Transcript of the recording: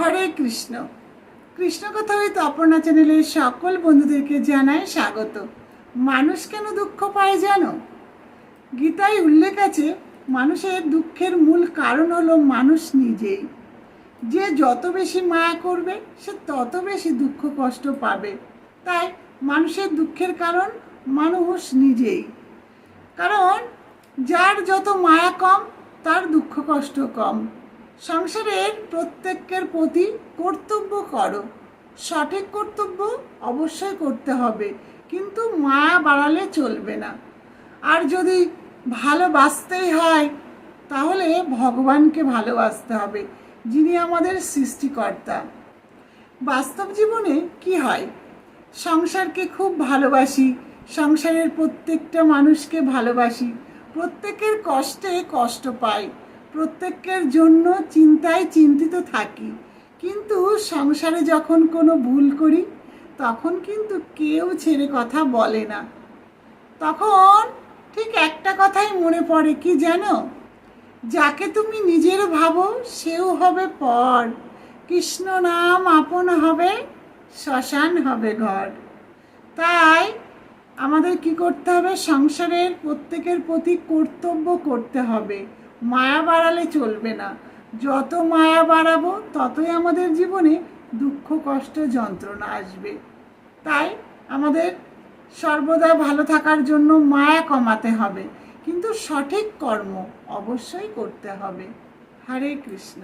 হরে কৃষ্ণ। কৃষ্ণ কথা হয়তো অপর্ণা চ্যানেলের সকল বন্ধুদেরকে জানাই স্বাগত। মানুষ কেন দুঃখ পায় জানো? গীতায় উল্লেখ আছে, মানুষের দুঃখের মূল কারণ হলো মানুষ নিজেই। যে যত বেশি মায়া করবে, সে তত বেশি দুঃখ কষ্ট পাবে। তাই মানুষের দুঃখের কারণ মানুষ নিজেই। কারণ যার যত মায়া কম, তার দুঃখ কষ্ট কম। সংসারের প্রত্যেকের প্রতি কর্তব্য করো। সঠিক কর্তব্য অবশ্যই করতে হবে, কিন্তু মায়া বাড়ালে চলবে না। আর যদি ভালোবাসতেই হয়, তাহলে ভগবানকে ভালোবাসতে হবে, যিনি আমাদের সৃষ্টিকর্তা। বাস্তব জীবনে কি হয়? সংসারকে খুব ভালোবাসি, সংসারের প্রত্যেকটা মানুষকে ভালোবাসি, প্রত্যেকের কষ্টে কষ্ট পাই। প্রত্যেকের জন্য চিন্তায় চিন্তিত থাকি। কিন্তু সংসারে যখন কোনো ভুল করি, তখন কিন্তু কেউ ছেড়ে কথা বলে না। তখন ঠিক একটা কথাই মনে পড়ে, কি জানো? যাকে তুমি নিজের ভাবো, সেও হবে পর। কৃষ্ণ নাম আপন হবে, শ্মশান হবে ঘর। তাই আমাদের কি করতে হবে? সংসারের প্রত্যেকের প্রতি কর্তব্য করতে হবে। মায়া বাড়ালে চলবে না। যত মায়া বাড়াবো, ততই আমাদের জীবনে দুঃখ, কষ্ট, যন্ত্রণা আসবে। তাই আমাদের সর্বদা ভালো থাকার জন্য মায়া কমাতে হবে। কিন্তু সঠিক কর্ম অবশ্যই করতে হবে। হরে কৃষ্ণ।